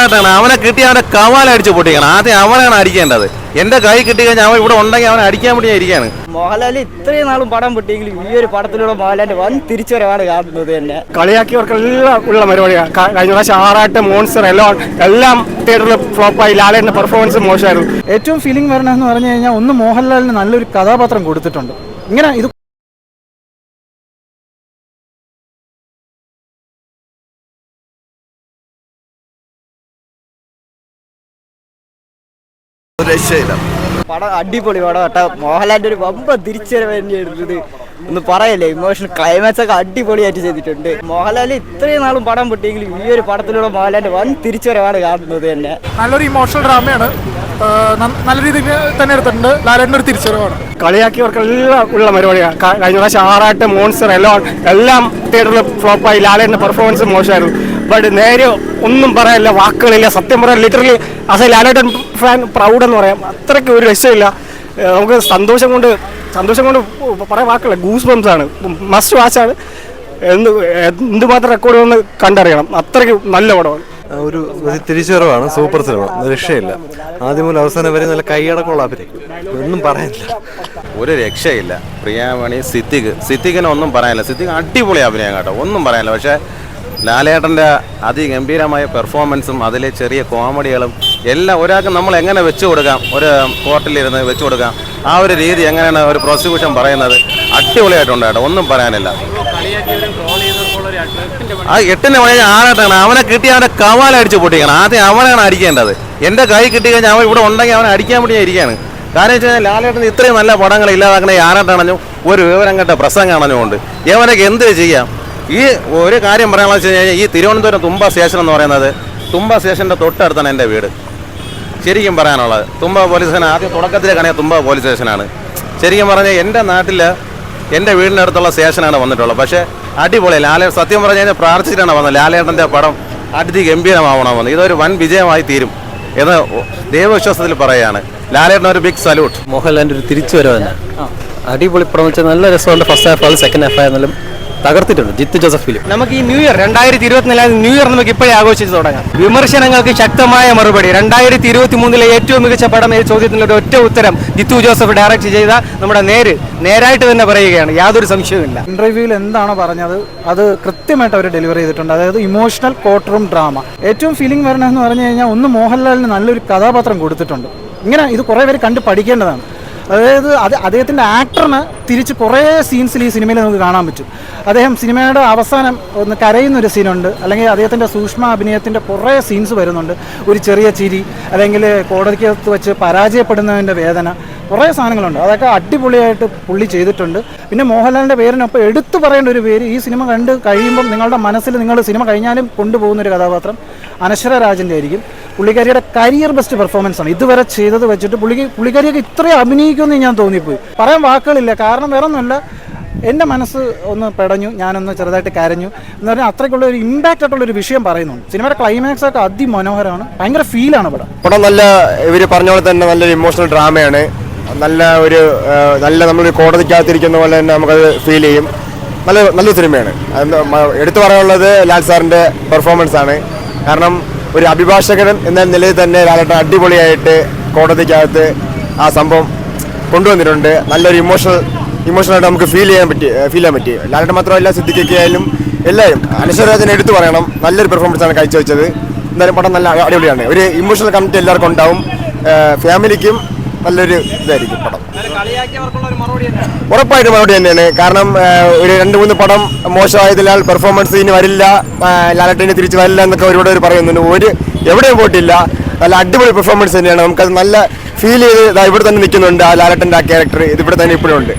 ാണ് അവനെ കിട്ടി അവനെ കവാലടിച്ച് പൊട്ടിക്കണം. ആദ്യം അവനാണ് അടിക്കേണ്ടത്. എന്റെ കൈ കിട്ടി കഴിഞ്ഞാൽ അവൻ ഇവിടെ ഉണ്ടെങ്കിൽ അവനെ അടിക്കാൻ വേണ്ടി ഇരിക്കാണ്. ഇരിക്കുകയാണ് മോഹൻലാൽ ഇത്രയും നാളും പടം പൊട്ടിയെങ്കിലും ഈ ഒരു പടത്തിലൂടെ മോഹൻലാലിന്റെ വൻ തിരിച്ചുവരവാണ് കാണുന്നത് തന്നെ. കളിയാക്കിയവർക്കെല്ലാം ഉള്ള പരിപാടിയാണ് കഴിഞ്ഞ പ്രാവശ്യം ആറാട്ട് മോൺസ്റ്റർ എല്ലാം എല്ലാം തിയേറ്ററിൽ ഫ്ലോപ്പായി ലാലേന്റെ പെർഫോമൻസ് മോശമായിരുന്നു. ഏറ്റവും ഫീലിംഗ് വരണമെന്ന് പറഞ്ഞു കഴിഞ്ഞാൽ ഒന്ന് മോഹൻലാലിന് നല്ലൊരു കഥാപാത്രം കൊടുത്തിട്ടുണ്ട്. ഇങ്ങനെ ഇത് പടം അടിപൊളി പടം കേട്ടോ. മോഹൻലാലിന്റെ ഒരു വമ്പ തിരിച്ചുവരവ് തന്നെയായിരുന്നു ഒന്ന് പറയല്ലേ ഇമോഷണൽ ക്ലൈമാക്സ് ഒക്കെ അടിപൊളിയായിട്ട് ചെയ്തിട്ടുണ്ട്. മോഹൻലാൽ ഇത്രയും നാളും പടം പൊട്ടിയെങ്കിലും ഈ ഒരു പടത്തിലൂടെ മോഹൻലാലിന്റെ വൻ തിരിച്ചുവരവാണ് കാണുന്നത് തന്നെ. നല്ലൊരു ഇമോഷണൽ ഡ്രാമയാണ് നല്ല രീതിയിൽ തന്നെ എടുത്തിട്ടുണ്ട്. ലാലേട്ടന്റെ ഒരു തിരിച്ചറിവാണ് കളിയാക്കിയവർക്കെല്ലാം ഉള്ള പരിപാടിയാണ്. കഴിഞ്ഞ പ്രാവശ്യം ആറാട്ട് മോൺസ്റ്റർ എല്ലാം എല്ലാം തിയേറ്ററിൽ ഫ്ലോപ്പായി ലാലേട്ടന്റെ പെർഫോമൻസ് മോശമായിരുന്നു. ബട്ട് നേരെ ഒന്നും പറയാനില്ല വാക്കുകളില്ല. സത്യം പറയാൻ ലിറ്ററലി അസ ലാലേട്ടൻ ഫാൻ പ്രൗഡ് എന്ന് പറയാം. അത്രയ്ക്ക് ഒരു ഏഹ് നമുക്ക് സന്തോഷം കൊണ്ട് സന്തോഷം കൊണ്ട് പറയാൻ വാക്കല്ല. ഗൂസ് ബംസ് ആണ് മസ്റ്റ് ആണ്. എന്ത് എന്തുമാത്രം റെക്കോർഡ് ഒന്ന് കണ്ടറിയണം. അത്രയ്ക്ക് നല്ല പടമാണ് ഒരു തിരിച്ചുവരവാണ്. സൂപ്പർ സിനിമ രക്ഷയില്ല. ആദ്യം മുതൽ അവസാനം വരെ നല്ല കൈയടക്കമുള്ള അഭിനയം. ഒന്നും പറയാനില്ല. ഒരു രക്ഷയില്ല. പ്രിയാമണി സിദ്ദിഖ്. സിദ്ദിഖിനെ ഒന്നും പറയാനില്ല. സിദ്ദിഖ് അടിപൊളി അഭിനയം കേട്ടോ. ഒന്നും പറയാനില്ല. പക്ഷേ ലാലേട്ടന്റെ അതിഗംഭീരമായ പെർഫോമൻസും അതിലെ ചെറിയ കോമഡികളും എല്ലാം ഒരാൾക്ക് നമ്മൾ എങ്ങനെ വെച്ചു കൊടുക്കാം? ഒരു കോർട്ടിലിരുന്ന് വെച്ചു കൊടുക്കാം. ആ ഒരു രീതി എങ്ങനെയാണ് ഒരു പ്രോസിക്യൂഷൻ പറയുന്നത്? അടിപൊളിയായിട്ടുണ്ട് കേട്ടോ ഒന്നും പറയാനില്ല. ആ എട്ടിന് മണി ആറാട്ടാണ്. അവനെ കിട്ടി അവനെ കവാലടിച്ച് പൊട്ടിക്കണം. ആദ്യം അവനാണ് അടിക്കേണ്ടത്. എന്റെ കൈ കിട്ടി കഴിഞ്ഞാൽ അവൻ ഇവിടെ ഉണ്ടെങ്കിൽ അവനെ അടിക്കാൻ വേണ്ടി ഇരിക്കുകയാണ്. കാരണം വെച്ച് കഴിഞ്ഞാൽ ലാലേട്ടൻ ഇത്രയും നല്ല പടങ്ങൾ ഇല്ലാതാക്കണ ആരാട്ടാണെന്നു ഒരു വിവരം കേട്ട പ്രസംഗമാണഞ്ഞുകൊണ്ട് ഇവനൊക്കെ എന്ത് ചെയ്യാം? ഈ ഒരു കാര്യം പറയാനുള്ള വെച്ച് കഴിഞ്ഞാൽ ഈ തിരുവനന്തപുരം തുമ്പ സ്റ്റേഷൻ എന്ന് പറയുന്നത് തുമ്പ സ്റ്റേഷന്റെ തൊട്ടടുത്താണ് എന്റെ വീട്. ശരിക്കും പറയാനുള്ളത് തുമ്പ പോലീസ് സ്റ്റേഷൻ ആദ്യം തുടക്കത്തിലെ കണിയ തുമ്പ പോലീസ് സ്റ്റേഷനാണ് ശരിക്കും പറഞ്ഞാൽ എന്റെ നാട്ടിൽ എന്റെ വീടിനടുത്തുള്ള സ്റ്റേഷനാണ് വന്നിട്ടുള്ളത്. പക്ഷേ അടിപൊളി ലാലേ സത്യം പറഞ്ഞു കഴിഞ്ഞാൽ പ്രാർത്ഥിച്ചിട്ടാണ് വന്നത്. ലാലേട്ടന്റെ പടം അതിഗംഭീരമാവണമെന്ന് ഇതൊരു വൻ വിജയമായി തീരും എന്ന് ദൈവവിശ്വാസത്തിൽ പറയുകയാണ്. ലാലേട്ടൻ ഒരു ബിഗ് സല്യൂട്ട് മോഹൻലാലിന്റെ ഒരു തിരിച്ചുവരവ് തന്നെ. അടിപൊളി പടം വെച്ചാൽ നല്ല രസമുണ്ട്. ഫസ്റ്റ് ഹാഫ് ആയാലും സെക്കൻഡ് ഹാഫ് ആയാലും. തകർത്തിട്ടുണ്ട്. ജിത്ത് ജോസഫ് ഫിലിം നമുക്ക് ഈ ന്യൂ ഇയർ രണ്ടായിരത്തി ഇരുപത്തിനാല് ന്യൂ ഇയർ നമുക്ക് ഇപ്പോഴേ ആഘോഷിച്ച് തുടങ്ങാം. വിമർശനങ്ങൾക്ക് ശക്തമായ മറുപടി. രണ്ടായിരത്തി ഇരുപത്തി മൂന്നിലെ ഏറ്റവും മികച്ച പടം ഈ ചോദ്യത്തിനുള്ള ഒരു ഒറ്റ ഉത്തരം ജിത്തു ജോസഫ് ഡയറക്റ്റ് ചെയ്ത നമ്മുടെ നേര് നേരായിട്ട് തന്നെ പറയുകയാണ്. യാതൊരു സംശയവുമില്ല. ഇന്റർവ്യൂവിൽ എന്താണോ പറഞ്ഞത് അത് കൃത്യമായിട്ട് അവർ ഡെലിവറി ചെയ്തിട്ടുണ്ട്. അതായത് ഇമോഷണൽ കോട്ടറും റൂം ഡ്രാമ ഏറ്റവും ഫീലിംഗ് വരണമെന്ന് പറഞ്ഞു കഴിഞ്ഞാൽ ഒന്ന് മോഹൻലാലിന് നല്ലൊരു കഥാപാത്രം കൊടുത്തിട്ടുണ്ട്. ഇങ്ങനെ ഇത് കുറേ പേര് കണ്ട് പഠിക്കേണ്ടതാണ്. അതായത് അത് അദ്ദേഹത്തിന്റെ ആക്ടറിന് തിരിച്ച് കുറേ സീൻസിൽ ഈ സിനിമയിൽ നമുക്ക് കാണാൻ പറ്റും. അദ്ദേഹം സിനിമയുടെ അവസാനം ഒന്ന് കരയുന്ന ഒരു സീനുണ്ട്. അല്ലെങ്കിൽ അദ്ദേഹത്തിന്റെ സൂക്ഷ്മ അഭിനയത്തിന്റെ കുറേ സീൻസ് വരുന്നുണ്ട്. ഒരു ചെറിയ ചിരി അല്ലെങ്കിൽ കോടതിക്കകത്ത് വെച്ച് പരാജയപ്പെടുന്നതിന്റെ വേദന കുറേ സാധനങ്ങളുണ്ട്. അതൊക്കെ അടിപൊളിയായിട്ട് പുള്ളി ചെയ്തിട്ടുണ്ട്. പിന്നെ മോഹൻലാലിന്റെ പേരിനൊപ്പം എടുത്തു പറയേണ്ട ഒരു പേര് ഈ സിനിമ കണ്ട് കഴിയുമ്പം നിങ്ങളുടെ മനസ്സിൽ നിങ്ങൾ സിനിമ കഴിഞ്ഞാലും കൊണ്ടുപോകുന്ന ഒരു കഥാപാത്രം അനശ്വര രാജന്റെ ആയിരിക്കും. പുള്ളിക്കാരിയുടെ കരിയർ ബെസ്റ്റ് പെർഫോമൻസ് ആണ് ഇതുവരെ ചെയ്തത് വെച്ചിട്ട് പുള്ളിക്ക് പുള്ളിക്കാരിയൊക്കെ ഇത്രയും അഭിനയിക്കുമെന്ന് ഞാൻ തോന്നിപ്പോയി. പറയാൻ വാക്കുകളില്ല. കാരണം വേറെ ഒന്നുമല്ല എന്റെ മനസ്സ് ഒന്ന് പെടഞ്ഞു. ഞാനൊന്ന് ചെറുതായിട്ട് കരഞ്ഞു. എന്ന് പറഞ്ഞാൽ അത്രയ്ക്കുള്ള ഒരു ഇമ്പാക്റ്റ് ആയിട്ടുള്ള ഒരു വിഷയം പറയുന്നുണ്ട്. സിനിമയുടെ ക്ലൈമാക്സ് ഒക്കെ അതിമനോഹരമാണ്. ഭയങ്കര ഫീലാണ് ഇവിടെ. പടം നല്ല ഇവർ പറഞ്ഞ പോലെ തന്നെ നല്ലൊരു ഇമോഷണൽ ഡ്രാമയാണ് നല്ല ഒരു നല്ല നമ്മളൊരു കോടതിക്കകത്തിരിക്കുന്ന പോലെ തന്നെ നമുക്കത് ഫീൽ ചെയ്യും. നല്ല നല്ല സിനിമയാണ്. എടുത്തു പറയാനുള്ളത് ലാൽ സാറിന്റെ പെർഫോമൻസ് ആണ്. കാരണം ഒരു അഭിഭാഷകൻ എന്ന നിലയിൽ തന്നെ ലാലേട്ടൻ അടിപൊളിയായിട്ട് കോടതിക്കകത്ത് ആ സംഭവം കൊണ്ടുവന്നിട്ടുണ്ട്. നല്ലൊരു ഇമോഷണൽ ഇമോഷണലായിട്ട് നമുക്ക് ഫീൽ ചെയ്യാൻ പറ്റി ഫീൽ ചെയ്യാൻ പറ്റി. ലാലേട്ടൻ മാത്രമല്ല സിദ്ദിഖിക്കായാലും എല്ലാവരും അനശ്വരാജനെ എടുത്തു പറയണം. നല്ലൊരു പെർഫോമൻസ് ആണ് കാഴ്ചവെച്ചത്. എന്തായാലും പടം നല്ല അടിപൊളിയാണ്. ഒരു ഇമോഷണൽ കണക്ട് എല്ലാവർക്കും ഉണ്ടാവും. ഫാമിലിക്കും നല്ലൊരു ഇതായിരിക്കും പടം. ഉറപ്പായിട്ട് മറുപടി തന്നെയാണ്. കാരണം ഒരു രണ്ട് മൂന്ന് പടം മോശമായതിനാൽ പെർഫോമൻസ് ഇനി വരില്ല ലാലട്ടിനെ തിരിച്ച് വരില്ല എന്നൊക്കെ ഒരുപാട് പേര് പറയുന്നുണ്ട്. ഒരു എവിടെയും പോയിട്ടില്ല. നല്ല അടിപൊളി പെർഫോമൻസ് തന്നെയാണ്. നമുക്കത് നല്ല ഫീൽ ചെയ്ത് ഇവിടെ തന്നെ നിൽക്കുന്നുണ്ട് ആ ലാലട്ടന്റെ ആ ക്യാരക്ടർ ഇത് ഇവിടെ തന്നെ ഇപ്പോഴും ഉണ്ട്.